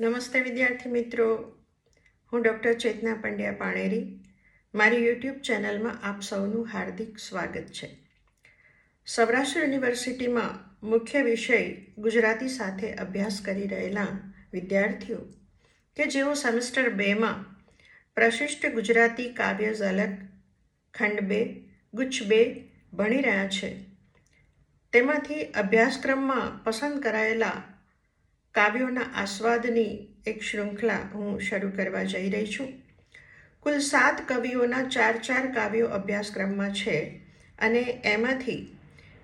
નમસ્તે વિદ્યાર્થી મિત્રો. હું ડૉક્ટર ચેતના પંડ્યા પાણેરી. મારી યુટ્યુબ ચેનલમાં આપ સૌનું હાર્દિક સ્વાગત છે. સૌરાષ્ટ્ર યુનિવર્સિટીમાં મુખ્ય વિષય ગુજરાતી સાથે અભ્યાસ કરી રહેલા વિદ્યાર્થીઓ કે જેઓ સેમેસ્ટર બેમાં પ્રશિષ્ટ ગુજરાતી કાવ્ય ઝલક, ખંડ બે, ગુચ્છ બે ભણી રહ્યા છે. તેમાંથી અભ્યાસક્રમમાં પસંદ કરાયેલા કાવ્યોના આસ્વાદની એક શૃંખલા હું શરૂ કરવા જઈ રહી છું. કુલ સાત કવિઓના ચાર ચાર કાવ્યો અભ્યાસક્રમમાં છે અને એમાંથી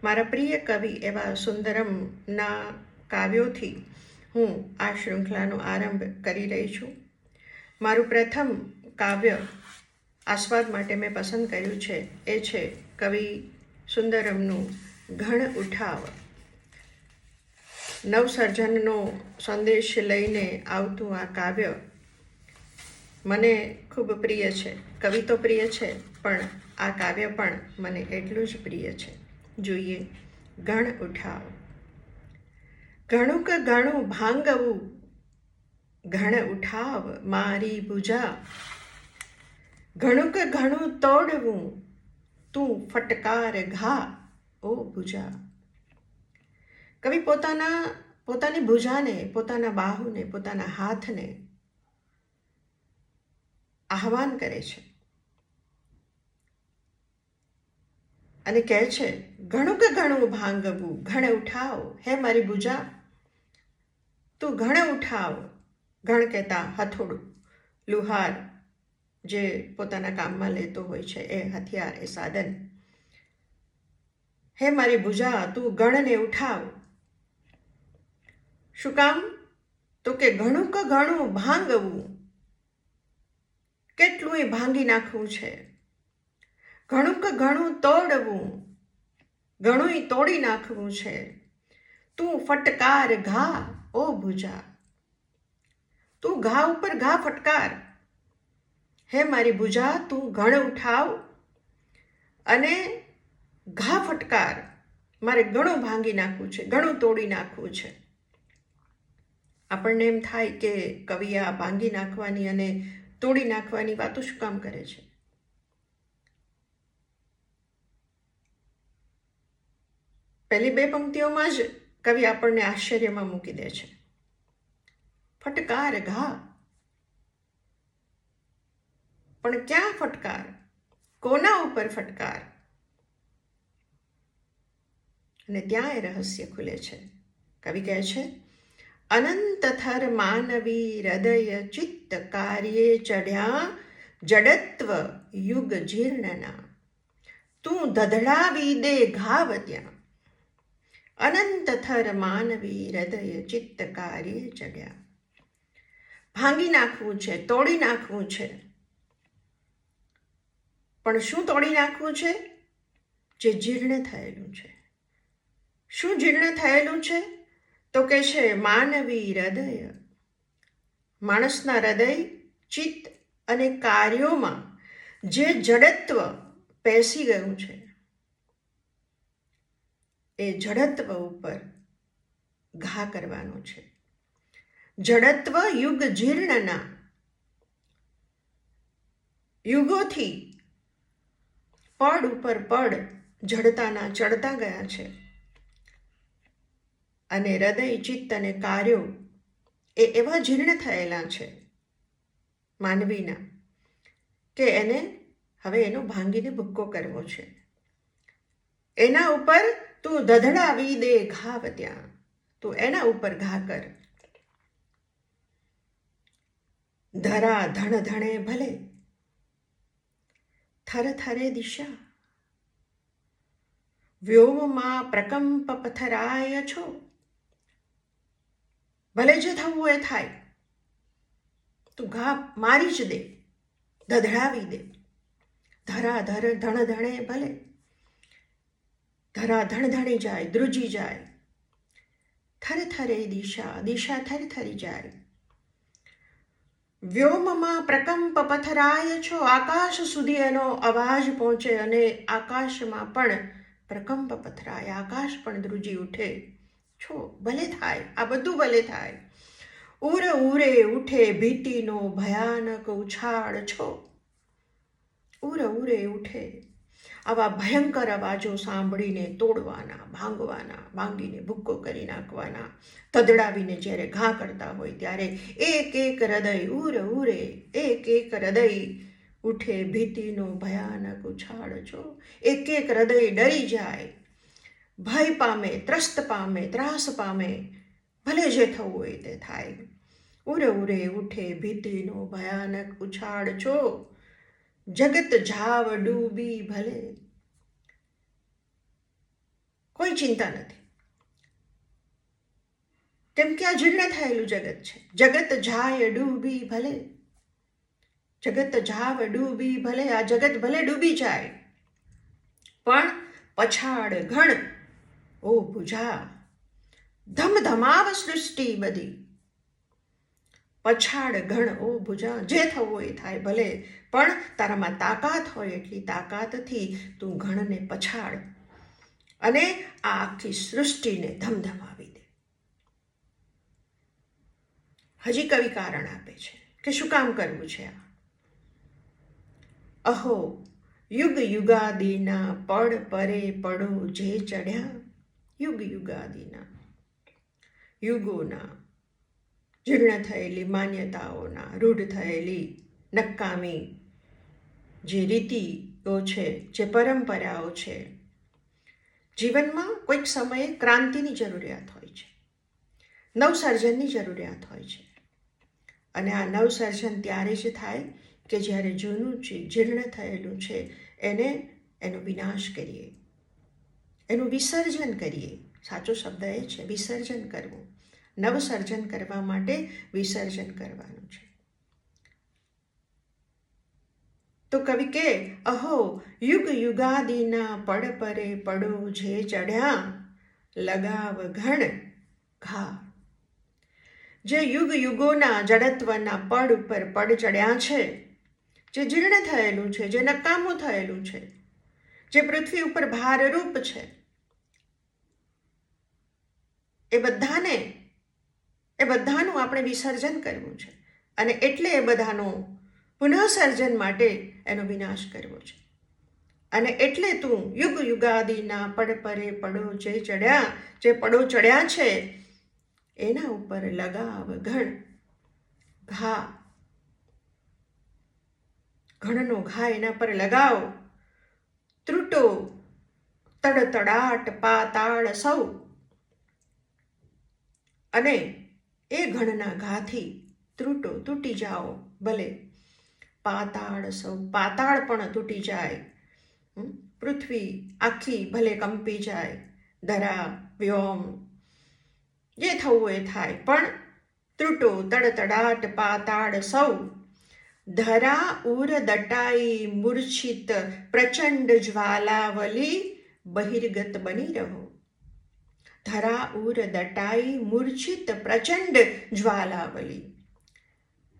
મારા પ્રિય કવિ એવા સુંદરમના કાવ્યોથી હું આ શૃંખલાનો આરંભ કરી રહી છું. મારું પ્રથમ કાવ્ય આસ્વાદ માટે મેં પસંદ કર્યું છે એ છે કવિ સુંદરમનું ઘણ ઉઠાવ. નવસર્જનનો સંદેશ લઈને આવતું આ કાવ્ય મને ખૂબ પ્રિય છે. કવિ તો પ્રિય છે, પણ આ કાવ્ય પણ મને એટલું જ પ્રિય છે. જોઈએ, ગણ ઉઠાવ. ઘણું કે ઘણું ભાંગવું ઘણ ઉઠાવ મારી ભુજા. ઘણું કે ઘણું તોડવું, તું ફટકાર ઘા, ઓ ભુજા. કવિ પોતાના, પોતાની ભુજાને, પોતાના બાહુને, પોતાના હાથને આહવાન કરે છે. અને કહે છે ઘણું કે ઘણું ભાંગવું ઘણે ઉઠાવ હે મારી ભુજા, તું ઘણે ઉઠાવ. ઘણ કહેતા હથોડું, લુહાર જે પોતાના કામમાં લેતો હોય છે, એ હથિયાર, એ સાધન. હે મારી ભુજા, તું ગણને ઉઠાવ. શું કામ? તો કે ઘણું કે ઘણું ભાંગવું. કેટલું એ ભાંગી નાખવું છે. ઘણું કે ઘણું તોડવું. ઘણું તોડી નાખવું છે. તું ફટકાર ઘા, ઓ ભુજા. તું ઘા ઉપર ઘા ફટકાર. હે મારી ભુજા, તું ઘણ ઉઠાવ. અને ઘા ફટકાર. મારે ઘણું ભાંગી નાખવું છે, ઘણું તોડી નાખવું છે. આપણને એમ થાય કે કવિ આ ભાંગી નાખવાની અને તોડી નાખવાની વાતો શું કામ કરે છે? પહેલી બે પંક્તિઓમાં જ કવિ આપણને આશ્ચર્યમાં મૂકી દે છે. ફટકાર ઘા. પણ ક્યાં ફટકાર? કોના ઉપર ફટકાર? અને ત્યાં એ રહસ્ય ખુલે છે. કવિ કહે છે અનંત થર માનવી હૃદય ચિત્ત કાર્યે ચઢ્યા જડત્વ યુગ જીર્ણના તું ધધડાવી દે ઘાવ ત્યાં અનંત થર માનવી હૃદય ચિત્ત કાર્યે ચડ્યા ભાંગી નાખવું છે તોડી નાખવું છે પણ શું તોડી નાખવું છે જે જીર્ણ થયેલું છે શું જીર્ણ થયેલું છે તો કે છે, માનવી હૃદય. માણસના હૃદય, ચિત્ત અને કાર્યોમાં જે જડત્વ પેસી ગયું છે, એ જડત્વ ઉપર ઘા કરવાનો છે. જડત્વ યુગ જીર્ણના યુગોથી પડ ઉપર પડ જડતાના ચડતા ગયા છે. અને હૃદય, ચિત્ત અને કાર્યો એ એવા જીર્ણ થયેલા છે માનવીના કે એને હવે એનો ભાંગીને ભૂક્કો કરવો છે. એના ઉપર તું ધધડાવી દે ઘાવ ત્યાં તું એના ઉપર ઘા કર. ધરા, ધણ, ધણે ભલે. થર, થરે દિશા. વ્યોમમાં પ્રકંપ પથરાય છો. ભલે જે થવું એ થાય. તું ઘા મારી જ દે, ધધડાવી દે. ધરા ધર ધણ ધણે ભલે. ધરા ધણ ધણી જાય, ધ્રુજી જાય. થર થરે દિશા દિશા થર થરી જાય. વ્યોમમાં પ્રકંપ પથરાય છો, આકાશ સુધી એનો અવાજ પહોંચે અને આકાશમાં પણ પ્રકંપ પથરાય, આકાશ પણ ધ્રુજી ઉઠે. છો, ભલે થાય, આ બધું ભલે થાય. ઉર ઉરે ઉઠે ભીતિનો ભયાનક ઉછાળ છો. ઉર ઉરે ઉઠે. આવા ભયંકર અવાજો સાંભળીને તોડવાના, ભાંગવાના, ભાંગીને ભૂક્કો કરી નાખવાના, તદડાવીને જ્યારે ઘા કરતા હોય ત્યારે એક એક હૃદય, ઉર ઉરે, એક એક હૃદય ઉઠે ભીતિનો ભયાનક ઉછાળ છો. એક એક હૃદય ડરી જાય ભય પામે, ત્રસ્ત પામે, ત્રાસ પામે, ભલે જે થવું હોય તે થાય. ઉરે ઉરે, ઉઠે ભીતિનો ભયાનક ઉછાળ છો. જગત જાવ ડૂબી ભલે. કોઈ ચિંતા નથી. કેમ કે આ જીર્ણ થયેલું જગત છે. જગત જાય ડૂબી ભલે. જગત જાવ ડૂબી ભલે. આ જગત ભલે ડૂબી જાય. પણ પછાડ ઘણ ઓ ભુજા, ધમધમાવ સૃષ્ટિ બધી. પછાડ ઘણ, ઓ ભુજા, જે થવું એ થાય ભલે, પણ તારામાં તાકાત હોય એટલી તાકાતથી તું ઘણને પછાડ અને આ આખી સૃષ્ટિને ધમધમાવી દે. હજી કવિ કારણ આપે છે કે શું કામ કરવું છે આ? અહો, યુગ યુગાદિના પડ પરે પડો જે ચડ્યા યુગ યુગાદિના, યુગોના, જીર્ણ થયેલી માન્યતાઓના, રૂઢ થયેલી નકામી જે રીતિઓ છે, જે પરંપરાઓ છે, જીવનમાં કોઈક સમયે ક્રાંતિની જરૂરિયાત હોય છે, નવસર્જનની જરૂરિયાત હોય છે. અને આ નવસર્જન ત્યારે જ થાય કે જ્યારે જૂનું છે જીર્ણ થયેલું છે, એને એનો વિનાશ કરીએ. એનું વિસર્જન કરીએ. સાચો શબ્દ એ છે, વિસર્જન કરવું. નવસર્જન કરવા માટે વિસર્જન કરવાનું છે. તો કવિ કે, અહો, યુગ યુગાદિના પડ પરે પડો જે ચઢ્યા, લગાવ ઘણ ઘા. જે યુગ યુગોના જડત્વના પડ ઉપર પડ ચડ્યા છે, જે જીર્ણ થયેલું છે, જે નકામું થયેલું છે, જે પૃથ્વી ઉપર ભારરૂપ છે એ બધાને, એ બધાનું આપણે વિસર્જન કરવું છે. અને એટલે એ બધાનું પુનઃસર્જન માટે એનો વિનાશ કરવો છે. અને એટલે તું યુગ યુગાદિના પડ પરે પડો જે ચડ્યા, જે પડો ચડ્યા છે, એના ઉપર લગાવ ઘણ, ઘા. ઘણનો ઘા એના પર લગાવ. ત્રુટો, તડતડાટ, પાતાળ સૌ. અને એ ઘણના ઘાથી ત્રુટો તૂટી જાઓ ભલે. પાતાળ સૌ પાતાળ પણ તૂટી જાય. પૃથ્વી આખી ભલે કંપી જાય. ધરા, વ્યોમ, જે થવું એ થાય. પણ ત્રુટો, તડતડાટ પાતાળ સૌ ધરા, ઉર, દટાઈ, મૂર્છિત, પ્રચંડ જ્વાલાવલી બહિર્ગત બની રહો. ધરા ઉર દટાઈ મૂર્છિત પ્રચંડ જ્વાલાવલી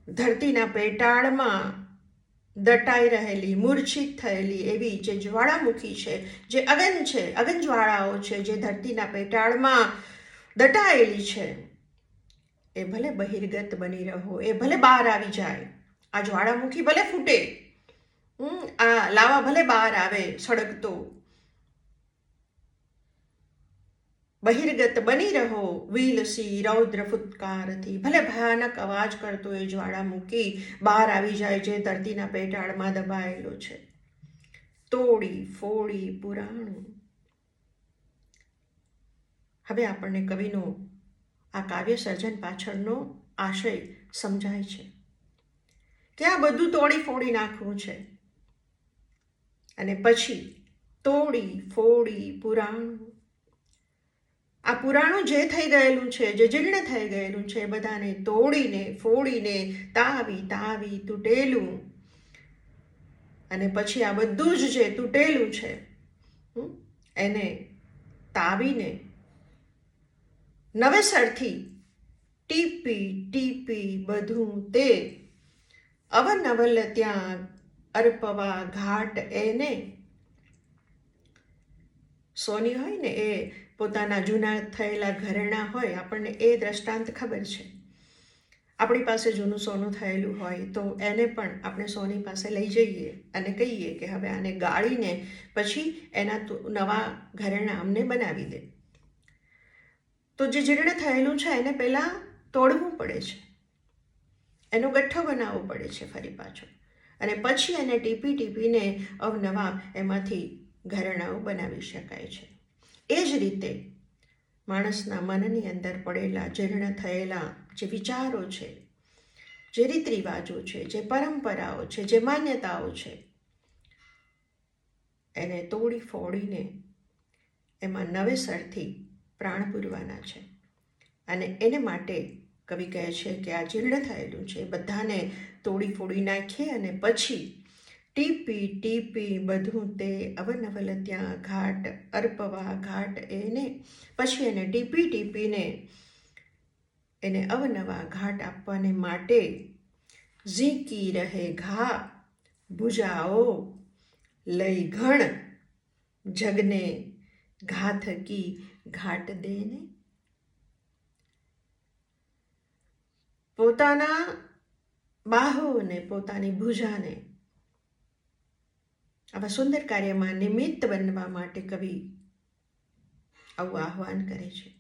ધરતીના પેટાળમાં દટાઈ રહેલી, મૂર્છિત થયેલી એવી જે જ્વાળામુખી છે, જે અગન છે અગન જ્વાળાઓ છે, જે ધરતીના પેટાળમાં દટાયેલી છે, એ ભલે બહિર્ગત બની રહો, એ ભલે બહાર આવી જાય, આ જ્વાળામુખી ભલે ફૂટે આ લાવા ભલે બહાર આવે, સળગતો બહિર્ગત બની રહો, વીલસી, રૌદ્ર ફૂતકારથી. ભલે ભયાનક અવાજ કરતો એ જ્વાળામુખી બહાર આવી જાય જે ધરતીના પેટાળમાં દબાયેલો છે. તોડી, ફોડી, પુરાણું. હવે આપણને કવિનો આ કાવ્ય સર્જન પાછળનો આશય સમજાય છે. કે આ બધું તોડી ફોડી નાખવું છે. અને પછી તોડી, ફોડી, પુરાણું. આ પુરાણું જે થઈ ગયેલું છે, જે જીર્ણ થઈ ગયેલું છે, બધાને તોડીને, ફોડીને, તાવી તાવી તૂટેલું. અને પછી આ બધું જ જે તૂટેલું છે એને તાવીને નવેસરથી ટીપી ટીપી બધું તે અવનવલ ત્યાં અર્પવા ઘાટ એને સોની હોય ને એ પોતાના જૂના થયેલા ઘરેણા હોય, આપણને એ દ્રષ્ટાંત ખબર છે. આપણી પાસે જૂનું સોનું થયેલું હોય, તો એને પણ આપણે સોની પાસે લઈ જઈએ અને કહીએ કે હવે આને ગાળીને પછી એના નવા ઘરેણાં અમને બનાવી દે. તો જે જીર્ણ થયેલું છે, એને પહેલાં તોડવું પડે છે. એનો ગઠ્ઠો બનાવવો પડે છે ફરી પાછો. અને પછી એને ટીપી ટીપીને અવનવા એમાંથી ઘરેણાઓ બનાવી શકાય છે. એ જ રીતે માણસના મનની અંદર પડેલા જીર્ણ થયેલા જે વિચારો છે, જે રીત રિવાજો છે, જે પરંપરાઓ છે, જે માન્યતાઓ છે, એને તોડી ફોડીને એમાં નવેસરથી પ્રાણ પૂરવાના છે. અને એને માટે કવિ કહે છે કે આ જીર્ણ થયેલું છે, બધાને તોડી ફોડી નાખીએ અને પછી ટીપી ટીપી બધું તે અવનવલ ત્યાં ઘાટ અર્પવા, ઘાટ એને પછી એને ટીપી, ટીપીને એને અવનવા ઘાટ આપવાને માટે ઝીકી રહે ઘા, ભુજાઓ, લઈ ઘણ, જગને ઘા થકી ઘાટ દેને. પોતાના બાહોને, પોતાની ભુજાને આવા સુંદર કાર્યમાં નિમિત્ત બનવા માટે કવિ આવું આહ્વાન કરે છે.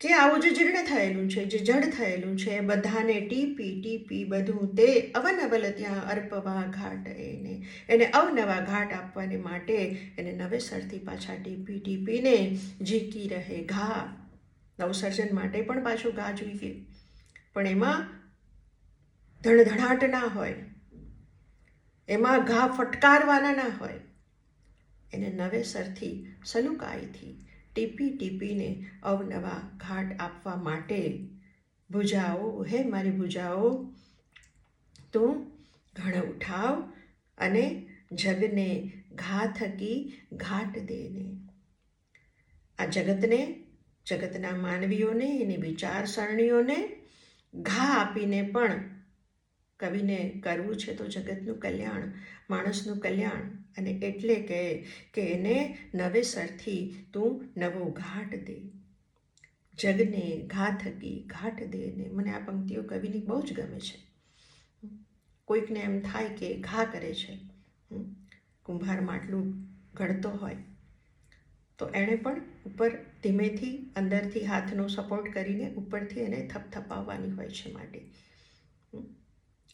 કે આવું જે જીર્ણ થયેલું છે, જે જડ થયેલું છે બધાને ટીપી ટીપી બધું તે અવનવલ ત્યાં અર્પવા ઘાટ એને એને અવનવા ઘાટ આપવાને માટે એને નવેસરથી પાછા ટીપી, ટીપીને જીકી રહે ઘા. નવસર્જન માટે પણ પાછું ઘા જોઈએ પણ એમાં ધણધણાટ ના હોય. એમાં ઘા ફટકારવાના ના હોય. એને નવેસરથી સલુકાઈથી ટીપી ટીપીને અવનવા ઘાટ આપવા માટે, ભુજાઓ, હે મારી ભુજાઓ, તું ઘણ ઉઠાવ અને જગને ઘા થકી ઘાટ દેને. આ જગતને, જગતના માનવીઓને, એની વિચારસરણીઓને ઘા આપીને પણ કવિને કરવું છે તો જગતનું કલ્યાણ, માણસનું કલ્યાણ. અને એટલે કહે કે એને નવેસરથી તું નવો ઘાટ દે. જગને ઘા થકી ઘાટ દે ને. મને આ પંક્તિઓ કવિની બહુ જ ગમે છે. કોઈકને એમ થાય કે ઘા કરે છે. કુંભાર માટલું ઘડતો હોય. તો એણે પણ ઉપર ધીમેથી, અંદરથી હાથનો સપોર્ટ કરીને ઉપરથી એને થપથપાવવાની હોય છે માટી.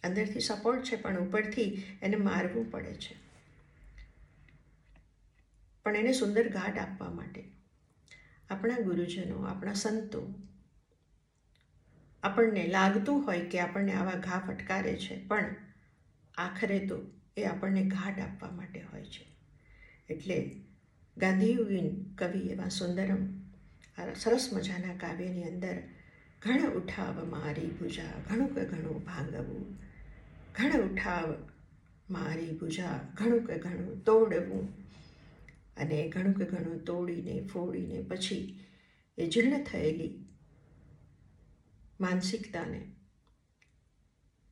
અંદરથી સપોર્ટ છે, પણ ઉપરથી એને મારવું પડે છે. પણ એને સુંદર ઘાટ આપવા માટે. આપણા ગુરુજનો, આપણા સંતો આપણને લાગતું હોય કે આપણને આવા ઘા ફટકારે છે, પણ આખરે તો એ આપણને ઘાટ આપવા માટે હોય છે. એટલે ગાંધીયુગીન કવિ એવા સુંદરમ સરસ મજાના કાવ્યની અંદર ઘણ ઉઠાવ મારી ભુજા ઘણું કે ઘણું ભાંગવું ઘણ ઉઠાવ મારી ભુજા ઘણું કે ઘણું તોડવું. અને ઘણું કે ઘણું તોડીને, ફોડીને પછી એ જીર્ણ થયેલી માનસિકતાને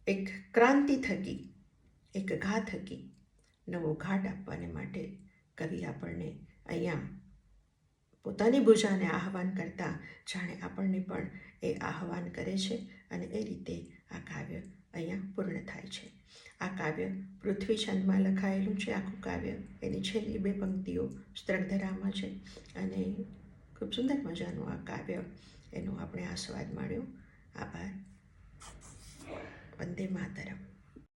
એક ક્રાંતિ થકી, એક ઘા થકી નવો ઘાટ આપવાને માટે કવિ આપણને અહીંયા પોતાની ભુજાને આહવાન કરતાં જાણે આપણને પણ એ આહવાન કરે છે અને એ રીતે આ કાવ્ય અહીંયા પૂર્ણ થાય છે. આ કાવ્ય પૃથ્વી છંદમાં લખાયેલું છે. આખું કાવ્ય એની છેલ્લી બે પંક્તિઓ સ્ત્રગધરામાં છે. અને ખૂબ સુંદર મજાનું આ કાવ્ય એનો આપણે આસ્વાદ માણ્યો. આભાર. વંદે માતરમ.